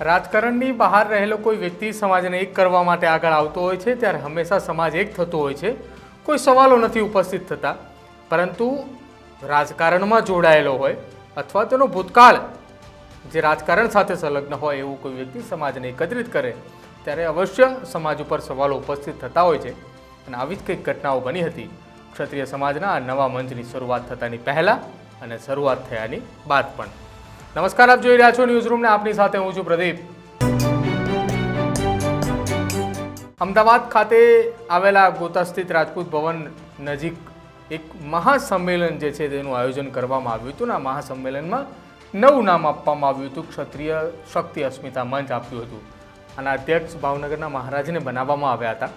રાજકારણની બહાર રહેલો કોઈ વ્યક્તિ સમાજને એક કરવા માટે આગળ આવતો હોય છે, ત્યારે હંમેશા સમાજ એક થતો હોય છે. કોઈ સવાલો નથી ઉપસ્થિત થતા, પરંતુ રાજકારણમાં જોડાયેલો હોય અથવા તેનો ભૂતકાળ જે રાજકારણ સાથે સંલગ્ન હોય એવું કોઈ વ્યક્તિ સમાજને એકત્રિત કરે, ત્યારે અવશ્ય સમાજ ઉપર સવાલો ઉપસ્થિત થતા હોય છે. અને આવી જ કંઈક ઘટનાઓ બની હતી. ક્ષત્રિય સમાજના આ નવા મંચની શરૂઆત થતાની પહેલાં અને શરૂઆત થયાની બાદ પણ. નમસ્કાર, આપ જોઈ રહ્યા છો ન્યૂઝ રૂમને આપની સાથે હું છું પ્રદીપ. અમદાવાદ ખાતે આવેલા ગોતા સ્થિત રાજપૂત ભવન નજીક એક મહાસંમેલન જે છે તેનું આયોજન કરવામાં આવ્યું હતું અને આ મહાસંમેલનમાં નવું નામ આપવામાં આવ્યું હતું. ક્ષત્રિય શક્તિ અસ્મિતા મંચ આપ્યું હતું. અને અધ્યક્ષ ભાવનગરના મહારાજને બનાવવામાં આવ્યા હતા.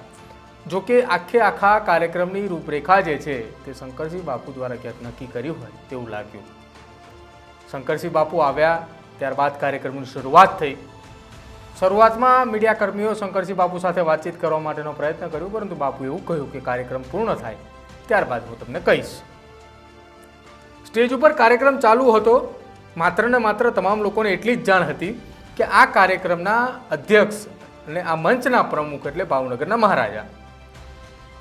જો કે આખે આખા કાર્યક્રમની રૂપરેખા જે છે તે શંકરજી બાપુ દ્વારા ક્યાંક નક્કી કર્યું હોય તેવું લાગ્યું. શંકરસિંહ બાપુ આવ્યા, ત્યારબાદ કાર્યક્રમની શરૂઆત થઈ. શરૂઆતમાં મીડિયા કર્મીઓ શંકરસિંહ બાપુ સાથે વાતચીત કરવા માટેનો પ્રયત્ન કર્યો, પરંતુ બાપુ એવું કહ્યું કે કાર્યક્રમ પૂર્ણ થાય, ત્યારબાદ હું તમને કહીશ. સ્ટેજ ઉપર કાર્યક્રમ ચાલુ હતો, માત્ર ને માત્ર તમામ લોકોને એટલી જ જાણ હતી કે આ કાર્યક્રમના અધ્યક્ષ અને આ મંચના પ્રમુખ એટલે ભાવનગરના મહારાજા.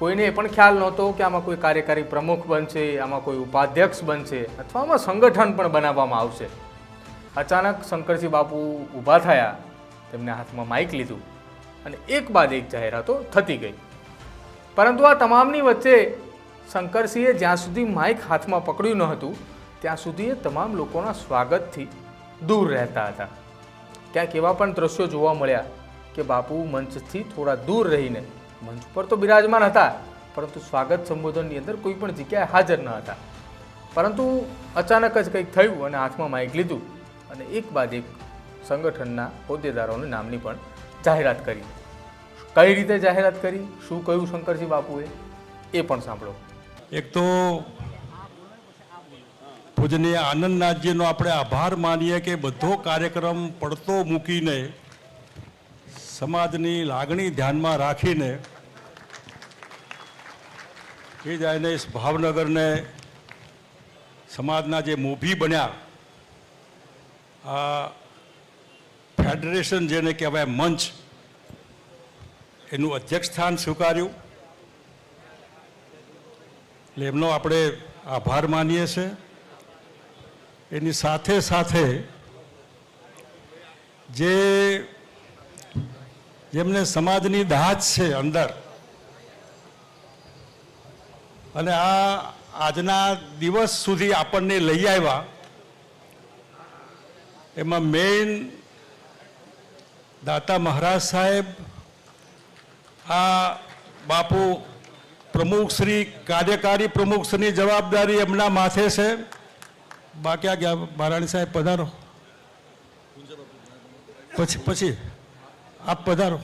કોઈને એ પણ ખ્યાલ નહોતો કે આમાં કોઈ કાર્યકારી પ્રમુખ બનશે, આમાં કોઈ ઉપાધ્યક્ષ બનશે, અથવા આમાં સંગઠન પણ બનાવવામાં આવશે. અચાનક શંકરસિંહ બાપુ ઊભા થયા, તેમને હાથમાં માઇક લીધું અને એક બાદ એક જાહેરાતો થતી ગઈ. પરંતુ આ તમામની વચ્ચે શંકરસિંહે જ્યાં સુધી માઇક હાથમાં પકડ્યું ન હતું, ત્યાં સુધી એ તમામ લોકોના સ્વાગતથી દૂર રહેતા હતા. ક્યાંક એવા પણ દ્રશ્યો જોવા મળ્યા કે બાપુ મંચથી થોડા દૂર રહીને મંચ પર તો બિરાજમાન હતા, પરંતુ સ્વાગત સંબોધનની અંદર કોઈ પણ જગ્યાએ હાજર ન હતા. પરંતુ અચાનક જ કંઈક થયું અને હાથમાં માઇક લીધું અને એક બાદ એક સંગઠનના હોદ્દેદારોના નામની પણ જાહેરાત કરી. કઈ રીતે જાહેરાત કરી? શું કહ્યું શંકરસિંહ બાપુએ? એ પણ સાંભળો. એક તો પૂજનીય આનંદનાથજીનો આપણે આભાર માનીએ કે બધો કાર્યક્રમ પડતો મૂકીને સમાજની લાગણી ધ્યાનમાં રાખીને એ જ આઈને ભાવનગરને સમાજના જે મોભી બન્યા, આ ફેડરેશન જેને કહેવાય મંચ, એનું અધ્યક્ષ સ્થાન સ્વીકાર્યું. એટલે એમનો આપણે આભાર માનીએ છીએ. એની સાથે સાથે જે જેમને સમાજની દાજ છે અંદર અને આ આજના દિવસ સુધી આપણને લઈ આવ્યા. એમાં મેઇન દાતા મહારાજ સાહેબ, આ બાપુ પ્રમુખશ્રી કાર્યકારી પ્રમુખશ્રીની જવાબદારી એમના માથે છે. બાકી આ ગયા મહારાણી સાહેબ પધારો. પછી પછી આપ પધારો.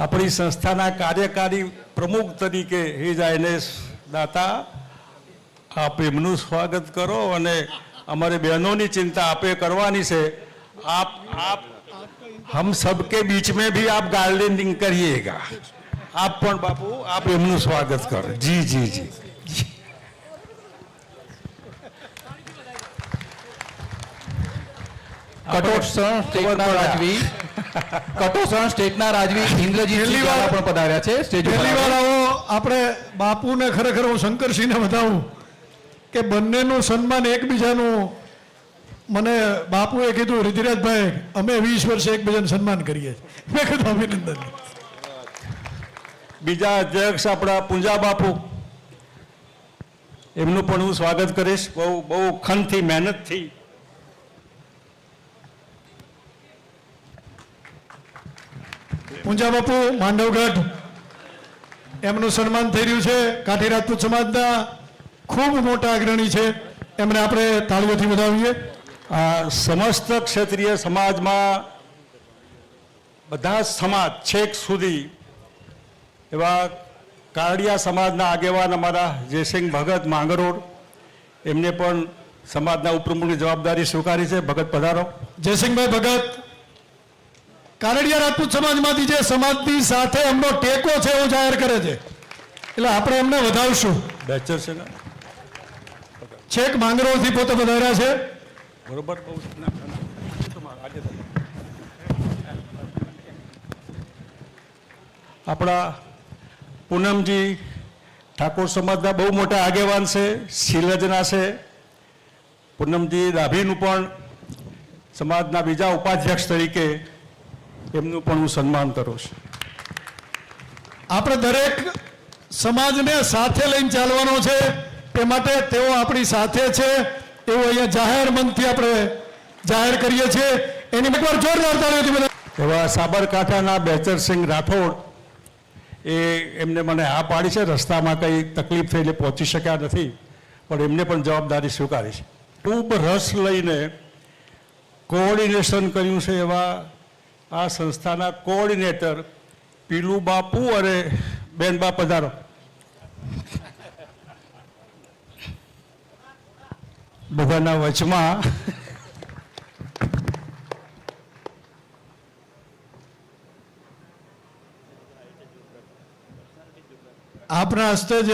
આપણી સંસ્થાના કાર્યકારી પ્રમુખ તરીકે એ જાયને દાતા આપ એમનું સ્વાગત કરો અને અમારે બહેનોની ચિંતા આપે કરવાની છે આપ આપ हम सबके बीच में भी आप गार्डनिंग करिएगा आप પણ બાપુ આપ એમનું સ્વાગત કરો જી જી જી કટોત્સણ સ્ટેટના રાજવી કટોત્સણ સ્ટેટના રાજવી ઇન્દ્રજીત છેલ્લી વાર- પણ પધાર્યા છે સ્ટેજ ઉપર પહેલી વાર આવો આપણે બાપુને ખરેખર હું શંકરસિંહને બતાવું કે બંનેનું સન્માન એકબીજાનું. મને બાપુએ કીધું રિધિરાજભાઈ અમે વીસ વર્ષે એકબીજાને સન્માન કરીએ છીએ. મેં કીધું અભિનંદન. બીજા અધ્યક્ષ આપણા પૂંજા બાપુ. એમનું પણ હું સ્વાગત કરીશ. બહુ બહુ ખનથી મહેનતથી. પૂંજા બાપુ માંડવગઢ. એમનું સન્માન થઈ રહ્યું છે. કાઠી રાજપૂત સમાજના ખૂબ મોટા અગ્રણી છે. એમને આપણે તાળીઓથી વધાવીએ. આ સમસ્ત ક્ષેત્રીય સમાજમાં બધા સમાજ છેક સુધી એવા કારડિયા સમાજના આગેવાન અમારા જયસિંહ ભગત માંગરોળ એમને પણ સમાજના ઉપપ્રમુખની જવાબદારી સ્વીકારી છે. ભગત પધારો. જયસિંહભાઈ ભગત કારડિયા રાજપૂત સમાજમાંથી જે સમાજની સાથે એમનો ટેકો છે એવું જાહેર કરે છે. એટલે આપણે એમને વધાવશું. બેચર છે ને? છેક માંગરોળથી પોતે વધાર્યા છે. બરોબર. આપણા પૂનમજી ઠાકોર સમાજના બહુ મોટા આગેવાન છે શિલજના છે. પૂનમજી દાભીનું પણ સમાજના બીજા ઉપાધ્યક્ષ તરીકે એમનું પણ હું સન્માન કરું છું. આપણે દરેક સમાજને સાથે લઈને ચાલવાનો છે. તે માટે તેઓ આપણી સાથે છે. એવું અહીંયા જાહેર મનથી આપણે જાહેર કરીએ છીએ. એની એકવાર જોરદાર તાળીઓથી બધા એવા સાબરકાંઠાના બેચરસિંહ રાઠોડ એ એમને મને હા પાડી છે. રસ્તામાં કંઈ તકલીફ થઈને પહોંચી શક્યા નથી પણ એમને પણ જવાબદારી સ્વીકારી છે. ખૂબ રસ લઈને કોઓર્ડિનેશન કર્યું છે એવા આ સંસ્થાના કોઓર્ડિનેટર પીલુ બાપુ અને બેનબા પધારો. બધાના વચમાં આપના હસ્તે જ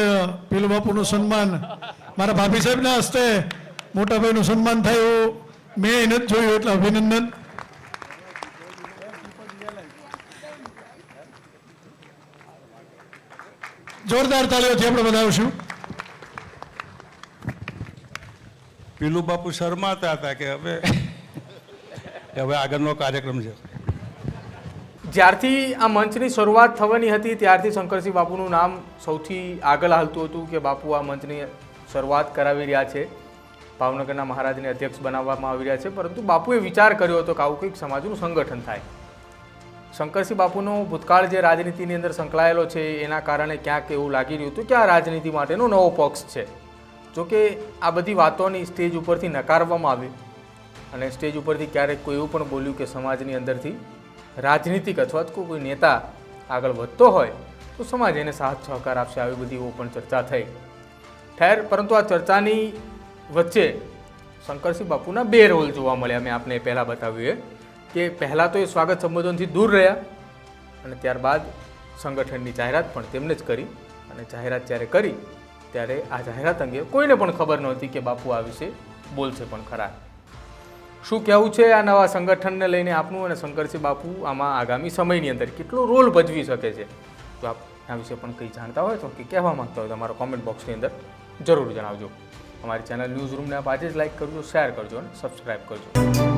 પીલુ બાપુનું સન્માન, મારા ભાભી સાહેબના હસ્તે મોટા ભાઈનું સન્માન થાય મેં નથી જોયું એટલે અભિનંદન. જોરદાર તાળીઓથી આપણે વધાવશું. પીલુ બાપુ શરમાતા હતા કે હવે કે હવે આગળનો કાર્યક્રમ છે. જ્યારથી આ મંચની શરૂઆત થવાની હતી ત્યારથી શંકરસિંહ બાપુનું નામ સૌથી આગળ હાલતું હતું કે બાપુ આ મંચની શરૂઆત કરાવી રહ્યા છે. ભાવનગરના મહારાજને અધ્યક્ષ બનાવવામાં આવી રહ્યા છે. પરંતુ બાપુએ વિચાર કર્યો હતો કે આવું કંઈક સમાજનું સંગઠન થાય. શંકરસિંહ બાપુનો ભૂતકાળ જે રાજનીતિની અંદર સંકળાયેલો છે, એના કારણે ક્યાંક એવું લાગી રહ્યું હતું કે આ રાજનીતિ માટેનો નવો પક્ષ છે. જોકે આ બધી વાતોની સ્ટેજ ઉપરથી નકારવામાં આવી અને સ્ટેજ ઉપરથી ક્યારેક કોઈ એવું પણ બોલ્યું કે સમાજની અંદરથી રાજનીતિક અથવા તો કોઈ નેતા આગળ વધતો હોય, તો સમાજ એને સાથ સહકાર આપશે આવી બધી એવો પણ ચર્ચા થઈ. ઠેર, પરંતુ આ ચર્ચાની વચ્ચે શંકરસિંહ બાપુના બે રોલ જોવા મળ્યા. મેં આપને પહેલાં બતાવ્યું એ. કે પહેલાં તો એ સ્વાગત સંબોધનથી દૂર રહ્યા અને ત્યારબાદ સંગઠનની જાહેરાત પણ તેમણે જ કરી અને જાહેરાત જ્યારે કરી, ત્યારે આ જાહેરાત અંગે કોઈને પણ ખબર નહોતી કે બાપુ આ વિશે બોલશે પણ ખરા. શું કહેવું છે આ નવા સંગઠનને લઈને આપનું અને શંકરસિંહ બાપુ આમાં આગામી સમયની અંદર કેટલો રોલ ભજવી શકે છે? તો આપ આ વિશે પણ કંઈ જાણતા હોય તો કે કહેવા માંગતા હોય તો અમારા કોમેન્ટ બોક્સની અંદર જરૂર જણાવજો. અમારી ચેનલ ન્યૂઝ રૂમને આપ આજે જ લાઈક કરજો શેર કરજો અને સબસ્ક્રાઈબ કરજો.